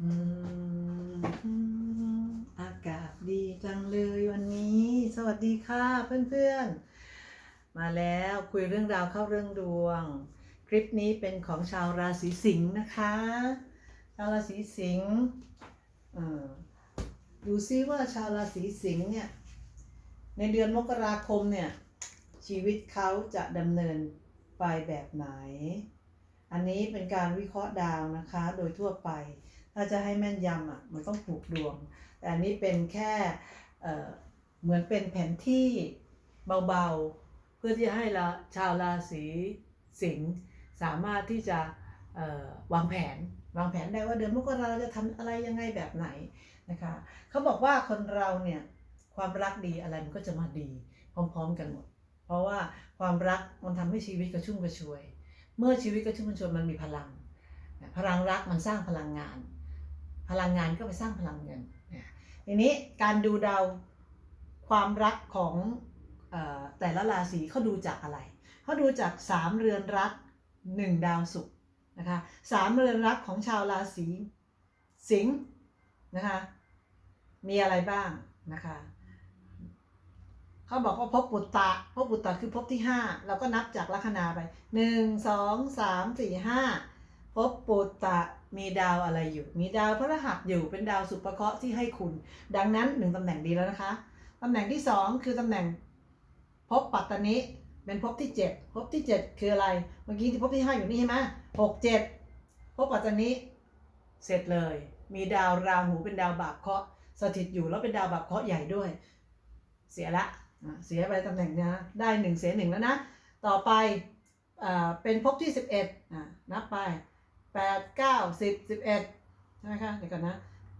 อากาศดีจังเลยวันนี้ สวัสดีค่ะเพื่อนๆ มาแล้วคุยเรื่องราวเข้าเรื่องดวง คลิปนี้เป็นของชาวราศีสิงห์นะคะ ชาวราศีสิงห์อ่อดูซิว่าชาวราศีสิงห์เนี่ย ในเดือนมกราคมเนี่ย ชีวิตเขาจะดำเนินไปแบบไหน อันนี้เป็นการวิเคราะห์ดาวนะคะ โดยทั่วไป ถ้าจะให้แม่นยำอะมันต้องผูกดวง แต่อันนี้เป็นแค่เหมือนเป็นแผนที่เบาๆ เพื่อที่ให้เราชาวราศีสิงห์สามารถที่จะวางแผนวางแผนได้ว่าเดือนมกราเราจะทำอะไรยังไงแบบไหนนะคะเขาบอกว่าคนเราเนี่ยความรักดีอะไรมันก็จะมาดี พร้อม ๆ กันหมด เพราะว่าความรักมันทำให้ชีวิตกระชุ่มกระชวย เมื่อชีวิตกระชุ่มกระชวยมันมีพลัง พลังรักมันสร้างพลังงาน พลังงานก็ไปสร้างพลังเงินทีนี้การดูดาวความรักของออแต่ละราศีเขาดูจากอะไรเขาดูจากสามเรือนรักหนึ่งดาวศุกร์นะคะสามเรือนรักของชาวราศีสิงห์นะคะมีอะไรบ้างนะคะเขาบอกว่าภพปุตตะภพปุตตะคือภพที่ห้าเราก็นับจากลัคนาไปหนึ่งสองสามสี่ห้าภพปุตตะ มีดาวอะไรอยู่ มีดาวพฤหัสอยู่เป็นดาวสุภเคราะห์ที่ให้คุณ ดังนั้นหนึ่งตำแหน่งดีแล้วนะคะ ตำแหน่งที่สองคือตำแหน่งภพปัตตนิเป็นภพที่เจ็ดภพที่เจ็ดคืออะไร เมื่อกี้ที่ภพที่ห้าอยู่นี่ใช่ไหมหกเจ็ดภพปัตตนิเสร็จเลย มีดาวราหูเป็นดาวบาปเคราะห์สถิตอยู่แล้วเป็นดาวบาปเคราะห์ใหญ่ด้วย เสียละเสียไปตำแหน่งนะได้หนึ่งเสียหนึ่งแล้วนะ ต่อไปอเป็นภพที่สิบเอ็ดนับไป แปดเก้าสิบสิบเอ็ดใช่ไหมคะเดี๋ยวก่อนนะ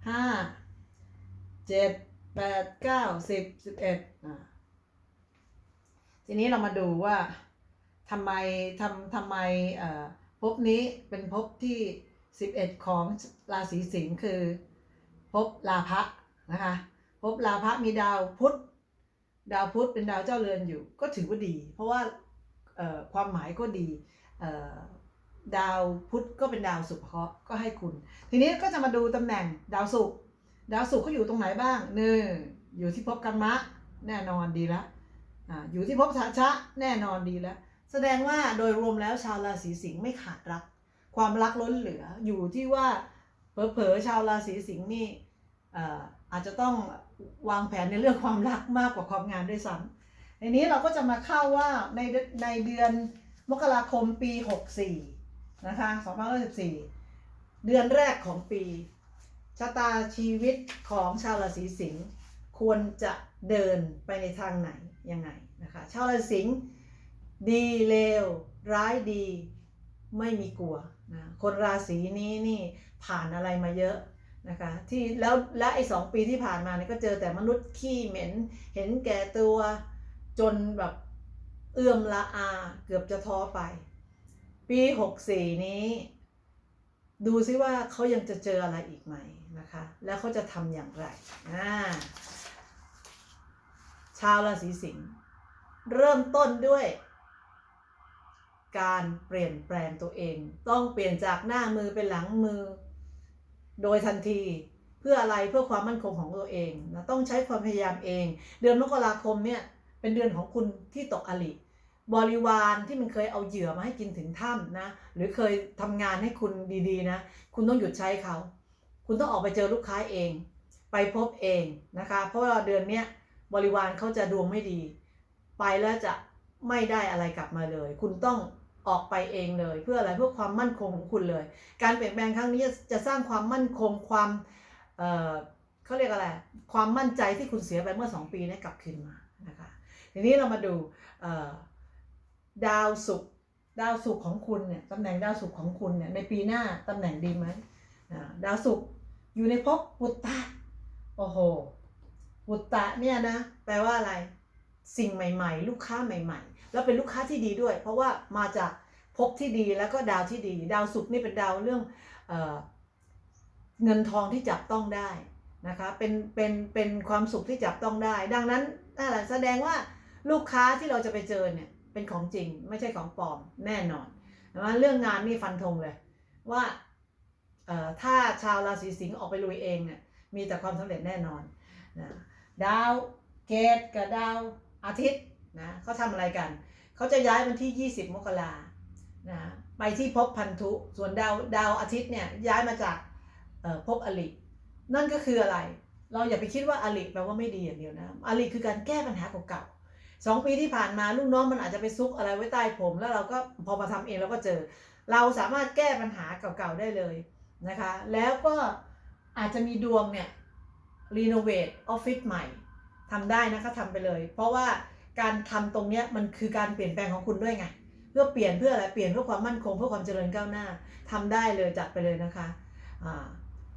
ห้าเจ็ดแปดเก้าสิบสิบเอ็ดอ่าทีนี้เรามาดูว่าทำไมทำทำไมเอ่อภพนี้เป็นภพที่สิบเอ็ดของราศีสิงห์คือภพลาภะนะคะภพลาภะมีดาวพุธดาวพุธเป็นดาวเจ้าเรือนอยู่ ก็ถือว่าดี เพราะว่าเอ่อความหมายก็ดีเอ่อ ดาวพุธก็เป็นดาวสุภเคราะห์ก็ให้คุณ ทีนี้ก็จะมาดูตำแหน่งดาวศุกร์ดาวศุกร์เขาอยู่ตรงไหนบ้างหนึ่งอยู่ที่ภพกรรมะแน่นอนดีแล้วอ่าอยู่ที่ภพชาชะแน่นอนดีแล้ว แสดงว่าโดยรวมแล้วชาวราศีสิงห์ไม่ขาดรัก ความรักล้นเหลืออยู่ที่ว่าเผลอๆชาวราศีสิงห์นี่อาจจะต้องวางแผนในเรื่องความรักมากกว่าความงานด้วยซ้ำทีนี้เราก็จะมาเข้าว่าในในเดือนมกราคมปี 64 นะคะ2564 เดือนแรกของปี ชะตาชีวิตของชาวราศีสิงห์ควรจะเดินไปในทางไหนยังไงนะคะชาวราศีสิงห์ดีเลว ร้ายดีไม่มีกลัวนะคนราศีนี้นี่ผ่านอะไรมาเยอะนะคะที่แล้วและไอ้สองปีที่ผ่านมาเนี่ยก็เจอแต่มนุษย์ขี้เหม็น เห็นแก่ตัวจนแบบเอื้อมละอาเกือบจะท้อไป ปี 64 นี้ ดูซิว่าเขายังจะเจออะไรอีกไหมนะคะ แล้วเขาจะทำอย่างไรอ่าชาวราศีสิงห์เริ่มต้นด้วย การเปลี่ยนแปลงตัวเอง ต้องเปลี่ยนจากหน้ามือเป็นหลังมือ โดยทันทีเพื่ออะไรเพื่อความมั่นคงของตัวเองนะต้องใช้ความพยายามเอง เดือนมกราคมเนี่ยเป็นเดือนของคุณที่ตกอลิ บริวารที่มันเคยเอาเหยื่อมาให้กินถึงถ้ำนะ หรือเคยทำงานให้คุณดีๆนะ คุณต้องหยุดใช้เขา คุณต้องออกไปเจอลูกค้าเอง ไปพบเองนะคะ เพราะว่าเดือนเนี้ยบริวารเขาจะดวงไม่ดี ไปแล้วจะไม่ได้อะไรกลับมาเลย คุณต้องออกไปเองเลย เพื่ออะไรเพื่อความมั่นคงของคุณเลย การเปลี่ยนแปลงครั้งนี้จะสร้างความมั่นคงความเอ่อเขาเรียกอะไร ความมั่นใจที่คุณเสียไปเมื่อสองปีนี้กลับคืนมานะคะ ทีนี้เรามาดูเอ่อ ดาวศุกร์ดาวศุกร์ของคุณเนี่ยตำแหน่งดาวศุกร์ของคุณเนี่ยในปีหน้าตำแหน่งดีไหมดาวศุกร์อยู่ในภพปุตตะโอ้โหปุตตะเนี่ยนะแปลว่าอะไรสิ่งใหม่ ๆ ลูกค้าใหม่ ๆ แล้วเป็นลูกค้าที่ดีด้วย เพราะว่ามาจากภพที่ดีแล้วก็ดาวที่ดี ดาวศุกร์นี่เป็นดาวเรื่องเอเงินทองที่จับต้องได้นะคะเป็นเป็นเป็นความสุขที่จับต้องได้ ดังนั้นนั่นแหละแสดงว่าลูกค้าที่เราจะไปเจอเนี่ย เป็นของจริงไม่ใช่ของปลอมแน่นอนนะเรื่องงานนี่ฟันธงเลยว่าถ้าชาวราศีสิงห์ออกไปลุยเองเนี่ยมีแต่ความสำเร็จแน่นอนนะดาวเกตกับดาวอาทิตย์นะเขาทำอะไรกัน เขาจะย้ายวันที่ 20 มกรานะไปที่ภพพันธุ ส่วนดาวดาวอาทิตย์เนี่ยย้ายมาจากเอ่อภพอลินั่นก็คืออะไร เราอย่าไปคิดว่าอลิแปลว่าไม่ดีอย่างเดียวนะอลิคือการแก้ปัญหาเก่าๆ สองปีที่ผ่านมาลูกน้องมันอาจจะไปซุกอะไรไว้ใต้ผม แล้วเราก็พอมาทำเองเราก็เจอ เราสามารถแก้ปัญหาเก่าๆได้เลยนะคะ แล้วก็อาจจะมีดวงเนี่ยรีโนเวทออฟฟิศใหม่ทำได้นะคะทำไปเลย เพราะว่าการทำตรงเนี้ยมันคือการเปลี่ยนแปลงของคุณด้วยไงเพื่อเปลี่ยนเพื่ออะไรเปลี่ยนเพื่อความมั่นคงเพื่อความเจริญก้าวหน้าทำได้เลยจัดไปเลยนะคะ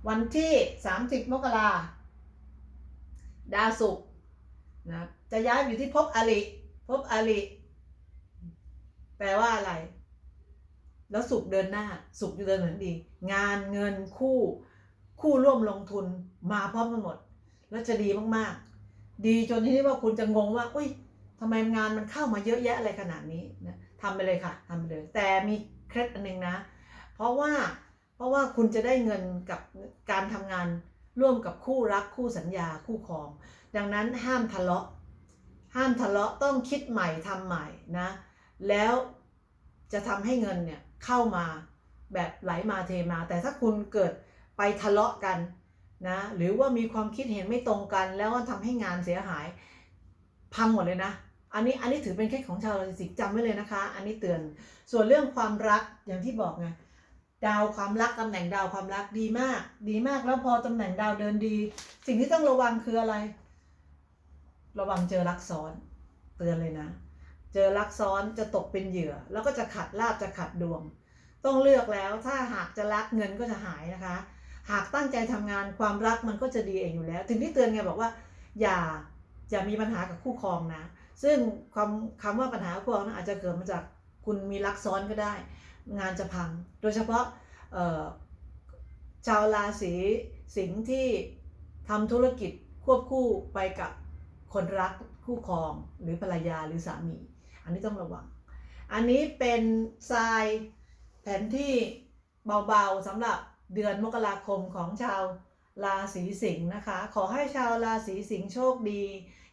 วันที่ 30 มกราดาวศุกร์นะ จะย้ายอยู่ที่ภพอริภพอริแปลว่าอะไร แล้วสุขเดินหน้า สุขเดินเหมือนดี งานเงินคู่ คู่ร่วมลงทุนมาพร้อมกันหมด แล้วจะดีมากๆ ดีจนที่ว่าคุณจะงงว่า อุ้ยทำไมงานมันเข้ามาเยอะแยะอะไรขนาดนี้นะทำไปเลยค่ะทำไปเลย แต่มีเคล็ดอันหนึงนะ เพราะว่าเพราะว่าคุณจะได้เงินกับการทำงานร่วมกับคู่รักคู่สัญญาคู่ครอง ดังนั้นห้ามทะเลาะ ห้ามทะเลาะต้องคิดใหม่ทำใหม่นะ แล้วจะทำให้เงินเนี่ยเข้ามาแบบไหลมาเทมา แต่ถ้าคุณเกิดไปทะเลาะกันนะหรือว่ามีความคิดเห็นไม่ตรงกัน แล้วก็ทำให้งานเสียหาย พังหมดเลยนะ อันนี้อันนี้ถือเป็นเคล็ดของชาวราศีสิงห์จำไว้เลยนะคะ อันนี้เตือนส่วนเรื่องความรักอย่างที่บอกไงดาวความรักตำแหน่งดาวความรักดีมาก ดีมากแล้วพอตำแหน่งดาวเดินดี สิ่งที่ต้องระวังคืออะไร ระวังเจอรักซ้อนเตือนเลยนะ เจอรักซ้อนจะตกเป็นเหยื่อ แล้วก็จะขัดลาบจะขัดดวง ต้องเลือกแล้วถ้าหากจะรักเงินก็จะหายนะคะ หากตั้งใจทำงานความรักมันก็จะดีเองอยู่แล้ว ถึงที่เตือนไงบอกว่า อย่าอย่ามีปัญหากับคู่ครองนะ ซึ่งความคำว่าปัญหาคู่ครองนั้นอาจจะเกิดมาจากคุณมีรักซ้อนก็ได้ งานจะพัง โดยเฉพาะชาวราศีสิงห์ที่ทำธุรกิจควบคู่ไปกับ คนรักคู่ครองหรือภรรยาหรือสามี อันนี้ต้องระวัง อันนี้เป็นทรายแผนที่เบาๆสำหรับเดือนมกราคมของชาวราศีสิงห์นะคะ ขอให้ชาวราศีสิงห์โชคดี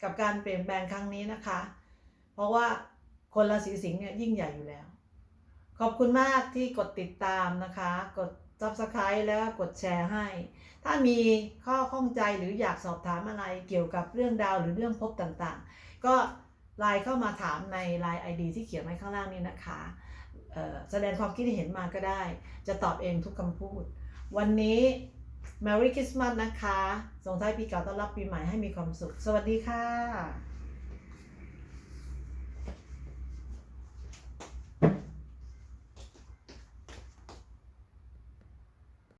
กับการเปลี่ยนแปลงครั้งนี้นะคะ เพราะว่าคนราศีสิงห์เนี่ยยิ่งใหญ่อยู่แล้ว ขอบคุณมากที่กดติดตามนะคะ กด subscribe แล้วกดแชร์ให้ ถ้ามีข้อข้องใจหรืออยากสอบถามอะไรเกี่ยวกับเรื่องดาวหรือเรื่องภพต่างๆ ก็ไลน์เข้ามาถามใน Line ID ที่เขียนไว้ข้างล่างนี้นะคะเอ่อแสดงความคิดเห็นมาก็ได้ จะตอบเองทุกคำพูด วันนี้ Merry Christmas นะคะ ส่งท้ายปีเก่าต้อนรับปีใหม่ให้มีความสุข สวัสดีค่ะ